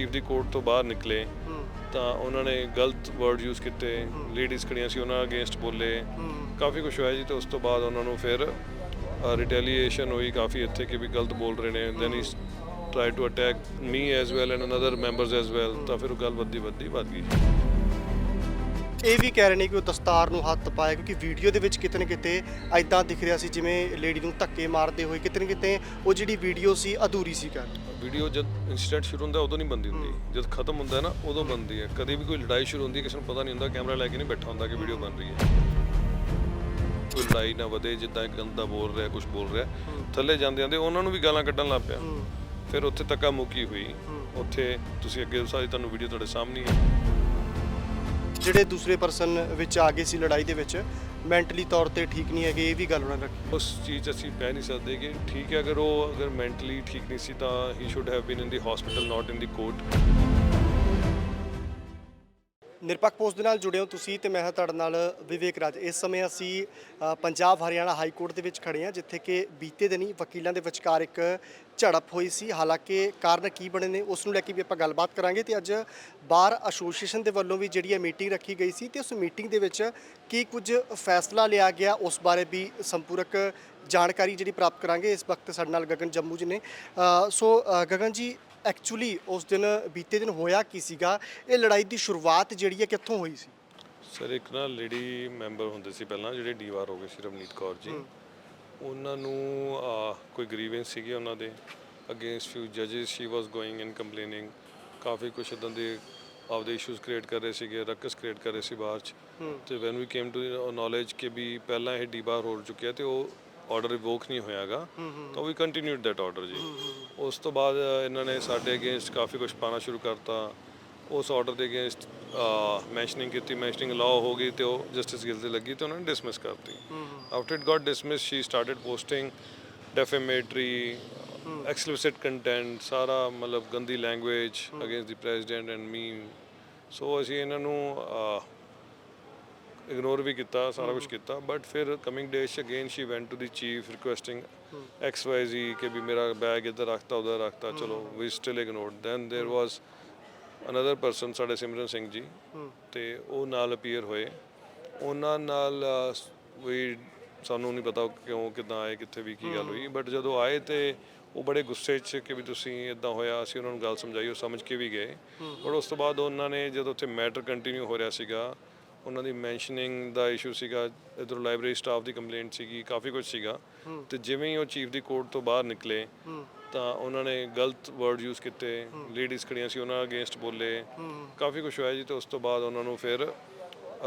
Chief ਦੀ court ਤੋਂ ਬਾਹਰ ਨਿਕਲੇ, ਤਾਂ ਉਹਨਾਂ ਨੇ ਗਲਤ ਵਰਡ ਯੂਜ਼ ਕੀਤੇ ਲੇਡੀਜ਼ ਖੜੀਆਂ ਸੀ, ਉਹਨਾਂ ਅਗੇਂਸਟ ਬੋਲੇ। ਕਾਫੀ ਕੁਝ ਹੋਇਆ ਜੀ, ਤੇ ਉਸ ਤੋਂ ਬਾਅਦ ਉਹਨਾਂ ਨੂੰ ਫਿਰ ਰਿਟੈਲੀਏਸ਼ਨ ਹੋਈ ਕਾਫੀ ਇੱਥੇ ਕਿ ਵੀ ਗਲਤ ਬੋਲ ਰਹੇ ਨੇ then he try to attack me as well and another members as well ਤਾਂ ਫਿਰ ਉਹ ਗੱਲ ਵੱਧਦੀ ਵੱਧਦੀ ਵੱਧ ਗਈ। ਇਹ ਵੀ ਕਹਿ ਰਹੇ ਨੇ ਕਿ ਉਹ ਦਸਤਾਰ ਨੂੰ ਹੱਥ ਪਾਇਆ ਕਿਉਂਕਿ ਵੀਡੀਓ ਦੇ ਵਿੱਚ ਕਿਤੇ ਨਾ ਕਿਤੇ ਐਦਾਂ ਦਿਖ ਰਿਹਾ ਸੀ ਜਿਵੇਂ ਲੇਡੀ ਨੂੰ ਧੱਕੇ ਮਾਰਦੇ ਹੋਏ ਕਿਤੇ ਨਾ ਕਿਤੇ ਉਹ ਜਿਹੜੀ ਵੀਡੀਓ ਸੀ ਅਧੂਰੀ ਸੀ ਕਰ ਵੀਡੀਓ ਜਦ ਇਨਸੀਡੈਂਟ ਸ਼ੁਰੂ ਹੁੰਦਾ ਉਦੋਂ ਨਹੀਂ ਬੰਦੀ ਹੁੰਦੀ। ਜਦ ਖਤਮ ਹੁੰਦਾ ਹੈ ਨਾ ਉਦੋਂ ਬੰਦੀ ਹੈ। ਕਦੇ ਵੀ ਕੋਈ ਲੜਾਈ ਸ਼ੁਰੂ ਹੁੰਦੀ ਹੈ ਕਿਸੇ ਨੂੰ ਪਤਾ ਨਹੀਂ ਹੁੰਦਾ ਕੈਮਰਾ ਲੈ ਕੇ ਨਹੀਂ ਬੈਠਾ ਹੁੰਦਾ ਕਿ ਵੀਡੀਓ ਬਣ ਰਹੀ ਹੈ। ਕੋਈ ਲੜਾਈ ਨਾ ਵਧੇ ਜਿੱਦਾਂ ਇੱਕ ਗੰਦਾ ਬੋਲ ਰਿਹਾ ਕੁਝ ਬੋਲ ਰਿਹਾ। ਥੱਲੇ ਜਾਂਦੇ ਜਾਂਦੇ ਉਹਨਾਂ ਨੂੰ ਵੀ ਗਾਲਾਂ ਕੱਢਣ ਲੱਗ ਪਿਆ। ਫਿਰ ਉੱਥੇ ਤੱਕਾ ਮੁੱਕੀ ਹੋਈ। ਉੱਥੇ ਤੁਸੀਂ ਅੱਗੇ ਸਾਰੀ ਤੁਹਾਨੂੰ ਵੀਡੀਓ ਤੁਹਾਡੇ ਸਾਹਮਣੇ ਹੈ। ਜਿਹੜੇ ਦੂਸਰੇ ਪਰਸਨ ਵਿੱਚ ਆ ਗਏ ਸੀ ਲੜਾਈ ਦੇ ਵਿੱਚ ਮੈਂਟਲੀ ਤੌਰ ਤੇ ਠੀਕ ਨਹੀਂ ਹੈਗੇ ਇਹ ਵੀ ਗੱਲ ਉਹਨਾਂ ਰੱਖੀ। ਉਸ ਚੀਜ਼ ਅਸੀਂ ਕਹਿ ਨਹੀਂ ਸਕਦੇ ਕਿ ਠੀਕ ਹੈ ਅਗਰ ਉਹ ਅਗਰ ਮੈਂਟਲੀ ਠੀਕ ਨਹੀਂ ਸੀ ਤਾਂ he should have been in the hospital not in the court ਨਿਰਪੱਖ ਪੋਸਟ ਦੇ ਨਾਲ ਜੁੜੇ ਹੋ ਤੁਸੀਂ ਤੇ ਮੈਂ ਹਾਂ ਤੁਹਾਡੇ ਨਾਲ ਵਿਵੇਕ ਰਾਜ। ਇਸ ਸਮੇਂ ਅਸੀਂ ਪੰਜਾਬ ਹਰਿਆਣਾ ਹਾਈ ਕੋਰਟ ਦੇ ਵਿੱਚ ਖੜੇ ਹਾਂ ਜਿੱਥੇ ਕਿ ਬੀਤੇ ਦਿਨੀ ਵਕੀਲਾਂ ਦੇ ਵਿਚਕਾਰ ਇੱਕ ਝੜਪ ਹੋਈ ਸੀ। ਹਾਲਾਂਕਿ ਕਾਰਨ ਕੀ ਬਣੇ ਨੇ ਉਸ ਨੂੰ ਲੈ ਕੇ ਵੀ ਆਪਾਂ ਗੱਲਬਾਤ ਕਰਾਂਗੇ ਤੇ ਅੱਜ ਬਾਰ ਐਸੋਸੀਏਸ਼ਨ ਦੇ ਵੱਲੋਂ ਵੀ ਜਿਹੜੀ ਇਹ ਮੀਟਿੰਗ ਰੱਖੀ ਗਈ ਸੀ ਤੇ ਉਸ ਮੀਟਿੰਗ ਦੇ ਵਿੱਚ ਕੀ ਕੁਝ ਫੈਸਲਾ ਲਿਆ ਗਿਆ ਉਸ ਬਾਰੇ ਵੀ ਸੰਪੂਰਕ ਜਾਣਕਾਰੀ ਜਿਹੜੀ ਪ੍ਰਾਪਤ ਕਰਾਂਗੇ। ਇਸ ਵਕਤ ਸਾਡੇ ਨਾਲ ਗਗਨ ਜੰਮੂ ਜੀ ਨੇ। ਸੋ ਗਗਨ ਜੀ ਐਕਚੁਅਲੀ ਉਸ ਦਿਨ ਬੀਤੇ ਦਿਨ ਹੋਇਆ ਕੀ ਸੀਗਾ? ਇਹ ਲੜਾਈ ਦੀ ਸ਼ੁਰੂਆਤ ਜਿਹੜੀ ਹੈ ਕਿੱਥੋਂ ਹੋਈ ਸੀ? ਸਰ ਇੱਕ ਨਾ ਲੇਡੀ ਮੈਂਬਰ ਹੁੰਦੇ ਸੀ ਪਹਿਲਾਂ ਜਿਹੜੇ ਡੀਵਾਰ ਹੋ ਗਏ ਸੀ ਰਵਨੀਤ ਕੌਰ ਜੀ। ਉਹਨਾਂ ਨੂੰ ਅਹ, ਕੋਈ ਗਰੀਵੈਂਸ ਸੀਗੀ ਉਹਨਾਂ ਦੇ against few ਜਜਸ she was going and complaining ਕਾਫੀ ਕੁਛ ਇਦਾਂ ਦੇ ਆਪਦੇ ਇਸ਼ੂਜ਼ ਕ੍ਰੀਏਟ ਕਰ ਰਹੇ ਸੀਗੇ ਰਕਸ ਕ੍ਰੀਏਟ ਕਰ ਰਹੇ ਸੀ ਬਾਹਰ ਚ। ਤੇ when we came to knowledge ਕਿ ਵੀ ਪਹਿਲਾਂ ਇਹ ਡੀਬਾਰ ਹੋ ਚੁੱਕਿਆ ਤੇ ਉਹ ਆਰਡਰ ਰਿਵੋਕ ਨਹੀਂ ਹੋਇਆਗਾ ਤਾਂ ਵੀ ਕੰਟੀਨਿਊਡ ਦੈਟ ਆਰਡਰ ਜੀ। ਉਸ ਤੋਂ ਬਾਅਦ ਇਹਨਾਂ ਨੇ ਸਾਡੇ ਅਗੇਂਸਟ ਕਾਫੀ ਕੁਝ ਪਾਣਾ ਸ਼ੁਰੂ ਕਰਤਾ। ਉਸ ਆਰਡਰ ਦੇ ਅਗੇਂਸਟ ਮੈਂਸ਼ਨਿੰਗ ਕੀਤੀ ਮੈਂਸ਼ਨਿੰਗ ਲਾਅ ਹੋ ਗਈ ਤੇ ਉਹ ਜਸਟਿਸ ਗਿਲ ਤੇ ਲੱਗੀ ਤੇ ਉਹਨਾਂ ਨੇ ਡਿਸਮਿਸ ਕਰਤੀ after it got dismiss she started posting defamatory explicit content ਸਾਰਾ ਮਤਲਬ ਗੰਦੀ language against the president and me so ਅਸੀਂ ਇਹਨਾਂ ਨੂੰ ਇਗਨੋਰ ਵੀ ਕੀਤਾ ਸਾਰਾ ਕੁਝ ਕੀਤਾ ਬਟ ਫਿਰ coming days again she went to the chief requesting X Y Z ਕਿ ਵੀ ਮੇਰਾ ਬੈਗ ਇੱਧਰ ਰੱਖਤਾ ਉਧਰ ਰੱਖਤਾ ਚਲੋ we still ignored then there was another person ਸਾਡੇ ਸਿਮਰਨ ਸਿੰਘ ਜੀ ਤੇ ਉਹ ਨਾਲ ਅਪੀਅਰ ਹੋਏ। ਉਹਨਾਂ ਨਾਲ ਵੀ ਸਾਨੂੰ ਨਹੀਂ ਪਤਾ ਕਿਉਂ ਕਿਦਾਂ ਆਏ ਕਿੱਥੇ ਵੀ ਕੀ ਗੱਲ ਹੋਈ ਬਟ ਜਦੋਂ ਆਏ ਤੇ ਉਹ ਬੜੇ ਗੁੱਸੇ 'ਚ ਕਿ ਵੀ ਤੁਸੀਂ ਇਦਾਂ ਹੋਇਆ ਅਸੀਂ ਉਹਨਾਂ ਨੂੰ ਗੱਲ ਸਮਝਾਈ ਉਹ ਸਮਝ ਕੇ ਵੀ ਗਏ। ਬਟ ਉਸ ਤੋਂ ਬਾਅਦ ਉਹਨਾਂ ਨੇ ਜਦੋਂ ਉੱਥੇ ਮੈਟਰ ਕੰਟੀਨਿਊ ਹੋ ਰਿਹਾ ਸੀਗਾ ਉਹਨਾਂ ਦੀ ਮੈਂਸ਼ਨਿੰਗ ਦਾ ਇਸ਼ੂ ਸੀਗਾ ਇਧਰੋਂ ਲਾਇਬ੍ਰੇਰੀ ਸਟਾਫ ਦੀ ਕੰਪਲੇਂਟ ਸੀਗੀ ਕਾਫੀ ਕੁਝ ਸੀਗਾ। ਤੇ ਜਿਵੇਂ ਹੀ ਉਹ ਚੀਫ ਦੀ ਕੋਰਟ ਤੋਂ ਬਾਹਰ ਨਿਕਲੇ ਤਾਂ ਉਹਨਾਂ ਨੇ ਗਲਤ ਵਰਡ ਯੂਜ਼ ਕੀਤੇ ਲੇਡੀਜ਼ ਖੜੀਆਂ ਸੀ ਉਹਨਾਂ ਅਗੇਂਸਟ ਬੋਲੇ। ਕਾਫੀ ਕੁਝ ਹੋਇਆ ਜੀ ਤੇ ਉਸ ਤੋਂ ਬਾਅਦ ਉਹਨਾਂ ਨੂੰ ਫਿਰ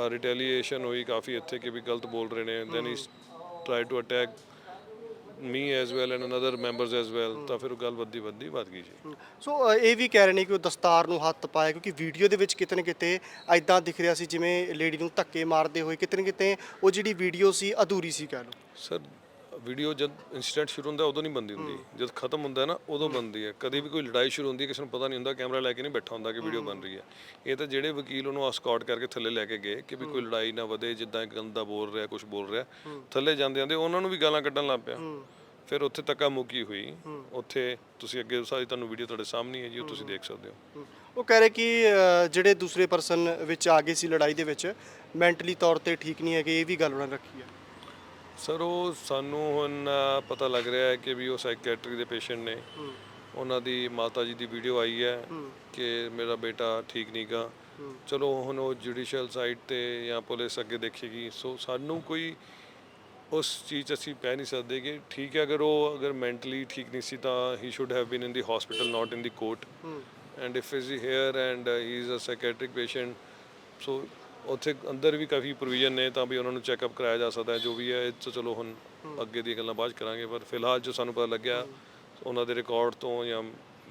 ਰਿਟੈਲੀਏਸ਼ਨ ਹੋਈ ਕਾਫੀ ਇੱਥੇ ਕਿ ਵੀ ਗਲਤ ਬੋਲ ਰਹੇ ਨੇ then he. Try to attack me as well and another members as well ਤਾਂ ਫਿਰ ਉਹ ਗੱਲ ਵੱਧਦੀ ਵੱਧਦੀ ਵੱਧ ਗਈ ਜੀ। ਸੋ ਅ, ਇਹ ਵੀ ਕਹਿ ਰਹੇ ਨੇ ਕਿ ਉਹ ਦਸਤਾਰ ਨੂੰ ਹੱਥ ਪਾਇਆ ਕਿਉਂਕਿ ਵੀਡੀਓ ਦੇ ਵਿੱਚ ਕਿਤੇ ਨਾ ਕਿਤੇ ਐਦਾਂ ਦਿਖ ਰਿਹਾ ਸੀ ਜਿਵੇਂ ਲੇਡੀ ਨੂੰ ਧੱਕੇ ਮਾਰਦੇ ਹੋਏ ਕਿਤੇ ਨਾ ਕਿਤੇ ਉਹ ਜਿਹੜੀ ਵੀਡੀਓ ਸੀ ਅਧੂਰੀ ਸੀ ਕਹਿ ਲਓ। ਸਰ ਵੀਡੀਓ ਜਦ ਇਨਸੀਡੈਂਟ ਸ਼ੁਰੂ ਹੁੰਦਾ ਉਦੋਂ ਨਹੀਂ ਬੰਦੀ ਹੁੰਦੀ। ਜਦ ਖਤਮ ਹੁੰਦਾ ਨਾ ਉਦੋਂ ਬੰਦੀ ਹੈ। ਕਦੇ ਵੀ ਕੋਈ ਲੜਾਈ ਸ਼ੁਰੂ ਹੁੰਦੀ ਹੈ ਕਿਸੇ ਨੂੰ ਪਤਾ ਨਹੀਂ ਹੁੰਦਾ ਕੈਮਰਾ ਲੈ ਕੇ ਨਹੀਂ ਬੈਠਾ ਹੁੰਦਾ ਕਿ ਵੀਡੀਓ ਬਣ ਰਹੀ ਹੈ। ਇਹ ਤਾਂ ਜਿਹੜੇ ਵਕੀਲ ਉਹਨੂੰ ਅਸਕੌਟ ਕਰਕੇ ਥੱਲੇ ਲੈ ਕੇ ਗਏ ਕਿ ਵੀ ਕੋਈ ਲੜਾਈ ਨਾ ਵਧੇ ਜਿੱਦਾਂ ਇੱਕ ਗੰਦਾ ਬੋਲ ਰਿਹਾ ਕੁਝ ਬੋਲ ਰਿਹਾ। ਥੱਲੇ ਜਾਂਦੇ ਜਾਂਦੇ ਉਹਨਾਂ ਨੂੰ ਵੀ ਗਾਲਾਂ ਕੱਢਣ ਲੱਗ ਪਿਆ। ਫਿਰ ਉੱਥੇ ਤੱਕਾ ਮੁੱਕੀ ਹੋਈ। ਉੱਥੇ ਤੁਸੀਂ ਅੱਗੇ ਸਾਰੀ ਤੁਹਾਨੂੰ ਵੀਡੀਓ ਤੁਹਾਡੇ ਸਾਹਮਣੇ ਹੈ ਜੀ ਉਹ ਤੁਸੀਂ ਦੇਖ ਸਕਦੇ ਹੋ। ਉਹ ਕਹਿ ਰਹੇ ਕਿ ਜਿਹੜੇ ਦੂਸਰੇ ਪਰਸਨ ਵਿੱਚ ਆ ਗਏ ਸੀ ਲੜਾਈ ਦੇ ਵਿੱਚ ਮੈਂਟਲੀ ਤੌਰ ਤੇ ਠੀਕ ਨਹੀਂ ਹੈਗੇ ਇਹ ਵੀ ਗੱਲ ਉਹਨਾਂ ਨੇ ਰੱਖੀ ਹੈ। ਸਰ ਉਹ ਸਾਨੂੰ ਹੁਣ ਪਤਾ ਲੱਗ ਰਿਹਾ ਹੈ ਕਿ ਵੀ ਉਹ ਸਾਈਕੈਟਰੀ ਦੇ ਪੇਸ਼ੈਂਟ ਨੇ। ਉਹਨਾਂ ਦੀ ਮਾਤਾ ਜੀ ਦੀ ਵੀਡੀਓ ਆਈ ਹੈ ਕਿ ਮੇਰਾ ਬੇਟਾ ਠੀਕ ਨਹੀਂਗਾ ਚਲੋ ਹੁਣ ਉਹ ਜੁਡੀਸ਼ੀਅਲ ਸਾਈਡ ਤੇ ਜਾਂ ਪੁਲਿਸ ਅੱਗੇ ਦੇਖੇਗੀ। ਸੋ ਸਾਨੂੰ ਕੋਈ ਉਸ ਚੀਜ਼ ਅਸੀਂ ਕਹਿ ਨਹੀਂ ਸਕਦੇ ਕਿ ਠੀਕ ਹੈ ਅਗਰ ਉਹ ਅਗਰ ਮੈਂਟਲੀ ਠੀਕ ਨਹੀਂ ਸੀ ਤਾਂ he should have been in the hospital not in the court and if is here and he is a psychiatric patient so ਉੱਥੇ ਅੰਦਰ ਵੀ ਕਾਫੀ ਪ੍ਰੋਵੀਜ਼ਨ ਨੇ, ਤਾਂ ਵੀ ਉਹਨਾਂ ਨੂੰ ਚੈੱਕਅਪ ਕਰਾਇਆ ਜਾ ਸਕਦਾ ਹੈ, ਜੋ ਵੀ ਹੈ, ਇਹ 'ਚ ਚਲੋ ਹੁਣ ਅੱਗੇ ਦੀਆਂ ਗੱਲਾਂ ਬਾਅਦ 'ਚ ਕਰਾਂਗੇ, ਪਰ ਫਿਲਹਾਲ ਜੋ ਸਾਨੂੰ ਪਤਾ ਲੱਗਿਆ, ਉਹਨਾਂ ਦੇ ਰਿਕਾਰਡ ਤੋਂ ਜਾਂ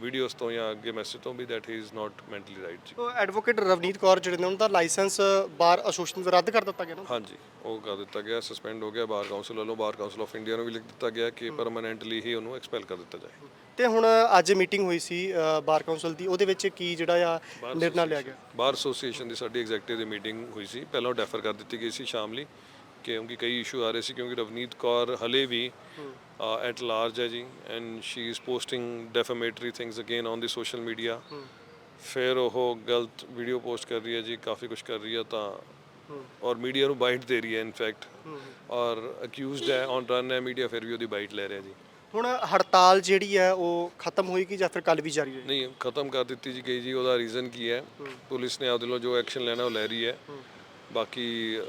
ਵੀਡੀਓਜ਼ ਤੋਂ ਜਾਂ ਅੱਗੇ ਮੈਸੇਜ ਤੋਂ ਵੀ that he is not mentally right ji. Advocate Ravneet Kaur ਜਿਹੜੇ ਨੇ ਉਹਨਾਂ ਦਾ ਲਾਇਸੈਂਸ ਬਾਰ ਐਸੋਸੀਏਸ਼ਨ ਰੱਦ ਕਰ ਦਿੱਤਾ ਗਿਆ ਨਾ। ਹਾਂਜੀ ਉਹ ਕਰ ਦਿੱਤਾ ਗਿਆ ਸਸਪੈਂਡ ਹੋ ਗਿਆ ਬਾਰ ਕਾਉਂਸਲ ਵੱਲੋਂ ਬਾਰ ਕਾਉਂਸਲ ਆਫ ਇੰਡੀਆ ਨੂੰ ਵੀ ਲਿਖ ਦਿੱਤਾ ਗਿਆ ਕਿ ਪਰਮਨੈਂਟਲੀ ਹੀ ਉਹਨੂੰ ਐਕਸਪੈਲ ਕਰ ਦਿੱਤਾ ਜਾਏ। ਤੇ ਹੁਣ ਅੱਜ ਮੀਟਿੰਗ ਹੋਈ ਸੀ ਅ, ਬਾਰ ਕਾਉਂਸਲ ਦੀ ਉਹਦੇ ਵਿੱਚ ਕੀ ਜਿਹੜਾ ਆ ਨਿਰਣਾ ਲਿਆ ਗਿਆ? ਬਾਰ ਐਸੋਸੀਏਸ਼ਨ ਦੀ ਸਾਡੀ ਐਗਜ਼ੈਕਟਿਵ ਦੀ ਮੀਟਿੰਗ ਹੋਈ ਸੀ। ਪਹਿਲਾਂ ਡੈਫਰ ਕਰ ਦਿੱਤੀ ਗਈ ਸੀ ਸ਼ਾਮ ਲਈ ਕਿਉਂਕਿ ਕਈ ਇਸ਼ੂ ਆ ਰਹੇ ਸੀ ਕਿਉਂਕਿ ਰਵਨੀਤ ਕੌਰ ਹਲੇ ਵੀ ਐਟ ਲਾਰਜ ਹੈ ji and she is posting defamatory things again on the social media ਫਿਰ ਉਹ ਗਲਤ ਵੀਡੀਓ ਪੋਸਟ ਕਰ ਰਹੀ ਹੈ ਜੀ ਕਾਫੀ ਕੁਝ ਕਰ ਰਹੀ ਹੈ ਤਾਂ ਔਰ ਮੀਡੀਆ ਨੂੰ ਬਾਈਟ ਦੇ ਰਹੀ ਹੈ ਇਨਫੈਕਟ ਔਰ ਅਕਿਊਜ਼ਡ ਹੈ ਔਨ ਰਨ ਹੈ ਮੀਡੀਆ ਫਿਰ ਵੀ ਉਹਦੀ ਬਾਈਟ ਲੈ ਰਿਹਾ ਜੀ ਹੁਣ ਹੜਤਾਲ ਜਿਹੜੀ ਹੈ ਉਹ ਖਤਮ ਹੋਏਗੀ ਜਾਂ ਫਿਰ ਕੱਲ ਵੀ ਜਾਰੀ ਰਹੇਗੀ? ਨਹੀਂ ਖਤਮ ਕਰ ਦਿੱਤੀ ਜੀ ਗਈ ਜੀ ਉਹਦਾ ਰੀਜ਼ਨ ਕੀ ਹੈ? ਪੁਲਿਸ ਨੇ ਆਪਦੇ ਵੱਲੋਂ ਜੋ ਐਕਸ਼ਨ ਲੈਣਾ ਉਹ ਲੈ ਰਹੀ ਹੈ। ਬਾਕੀ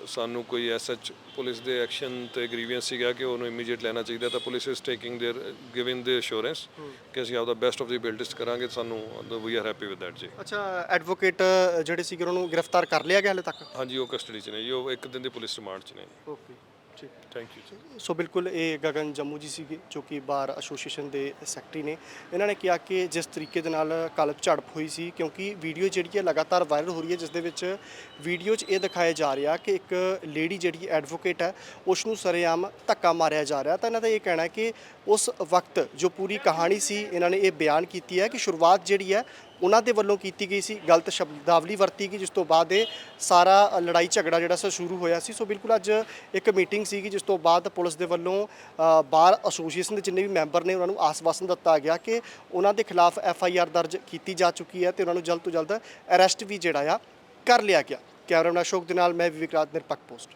ਸਾਨੂੰ ਕੋਈ ਐਸਐਚ ਪੁਲਿਸ ਦੇ ਐਕਸ਼ਨ ਤੇ ਗ੍ਰੀਵੈਂਸ ਸੀਗਾ ਕਿ ਉਹਨੂੰ ਇਮੀਡੀਏਟ ਲੈਣਾ ਚਾਹੀਦਾ ਤਾਂ police is taking their giving the assurance ਕਿ ਅਸੀਂ ਆਪਦਾ ਬੈਸਟ ਆਫ ਦੀ ਬਿਲਡਿਸਟ ਕਰਾਂਗੇ ਸਾਨੂੰ we are happy with that ਜੀ ਅੱਛਾ ਐਡਵੋਕੇਟ ਜਿਹੜੇ ਸੀਗੇ ਉਹਨਾਂ ਨੂੰ ਗ੍ਰਿਫਤਾਰ ਕਰ ਲਿਆ ਗਿਆ ਹਲੇ ਤੱਕ ਹਾਂਜੀ ਉਹ ਕਸਟਡੀ 'ਚ ਨੇ ਜੀ ਉਹ ਇੱਕ ਦਿਨ ਦੀ ਪੁਲਿਸ ਰਿਮਾਂਡ 'ਚ ਨੇ ਓਕੇ ਠੀਕ ਥੈਂਕ ਯੂ ਸੋ ਬਿਲਕੁਲ ਇਹ ਗਗਨ ਜੰਮੂ ਜੀ ਸੀਗੇ, ਜੋ ਕਿ ਬਾਰ ਐਸੋਸੀਏਸ਼ਨ ਦੇ ਸੈਕਟਰੀ ਨੇ। ਇਹਨਾਂ ਨੇ ਕਿਹਾ ਕਿ ਜਿਸ ਤਰੀਕੇ ਦੇ ਨਾਲ ਕੱਲ੍ਹ ਝੜਪ ਹੋਈ ਸੀ, ਕਿਉਂਕਿ ਵੀਡੀਓ ਜਿਹੜੀ ਹੈ ਲਗਾਤਾਰ ਵਾਇਰਲ ਹੋ ਰਹੀ ਹੈ, ਜਿਸ ਦੇ ਵਿੱਚ ਵੀਡੀਓ 'ਚ ਇਹ ਦਿਖਾਇਆ ਜਾ ਰਿਹਾ ਕਿ ਇੱਕ ਲੇਡੀ ਜਿਹੜੀ ਐਡਵੋਕੇਟ ਹੈ ਉਸ ਨੂੰ ਸਰੇਆਮ ਧੱਕਾ ਮਾਰਿਆ ਜਾ ਰਿਹਾ। ਤਾਂ ਇਹਨਾਂ ਦਾ ਇਹ ਕਹਿਣਾ ਹੈ ਕਿ ਉਸ ਵਕਤ ਜੋ ਪੂਰੀ ਕਹਾਣੀ ਸੀ, ਇਹਨਾਂ ਨੇ ਇਹ ਬਿਆਨ ਕੀਤੀ ਹੈ ਕਿ ਸ਼ੁਰੂਆਤ ਜਿਹੜੀ ਹੈ ਉਹਨਾਂ ਦੇ ਵੱਲੋਂ ਕੀਤੀ ਗਈ ਸੀ, ਗਲਤ ਸ਼ਬਦਾਵਲੀ ਵਰਤੀ ਗਈ, ਜਿਸ ਤੋਂ ਬਾਅਦ ਇਹ ਸਾਰਾ ਲੜਾਈ ਝਗੜਾ ਜਿਹੜਾ ਸੀ ਸ਼ੁਰੂ ਹੋਇਆ ਸੀ। ਸੋ ਬਿਲਕੁਲ ਅੱਜ ਇੱਕ ਮੀਟਿੰਗ ਸੀਗੀ, ਜਿਸ ਤੋਂ ਬਾਅਦ ਪੁਲਿਸ ਦੇ ਵੱਲੋਂ ਬਾਰ ਐਸੋਸੀਏਸ਼ਨ ਦੇ ਜਿੰਨੇ ਵੀ ਮੈਂਬਰ ਨੇ, ਉਹਨਾਂ ਨੂੰ ਆਸਵਾਸਨ ਦਿੱਤਾ ਗਿਆ ਕਿ ਉਹਨਾਂ ਦੇ ਖਿਲਾਫ ਐਫ ਆਈ ਆਰ ਦਰਜ ਕੀਤੀ ਜਾ ਚੁੱਕੀ ਹੈ ਤੇ ਉਹਨਾਂ ਨੂੰ ਜਲਦ ਤੋਂ ਜਲਦ ਅਰੈਸਟ ਵੀ ਜਿਹੜਾ ਆ, ਕਰ ਲਿਆ ਗਿਆ। ਕੈਮਰਾਮੈਨ ਅਸ਼ੋਕ ਦੇ ਨਾਲ, ਮੈਂ ਵਿਵੇਕ ਰਾਜ, ਨਿਰਪੱਖ ਪੋਸਟ।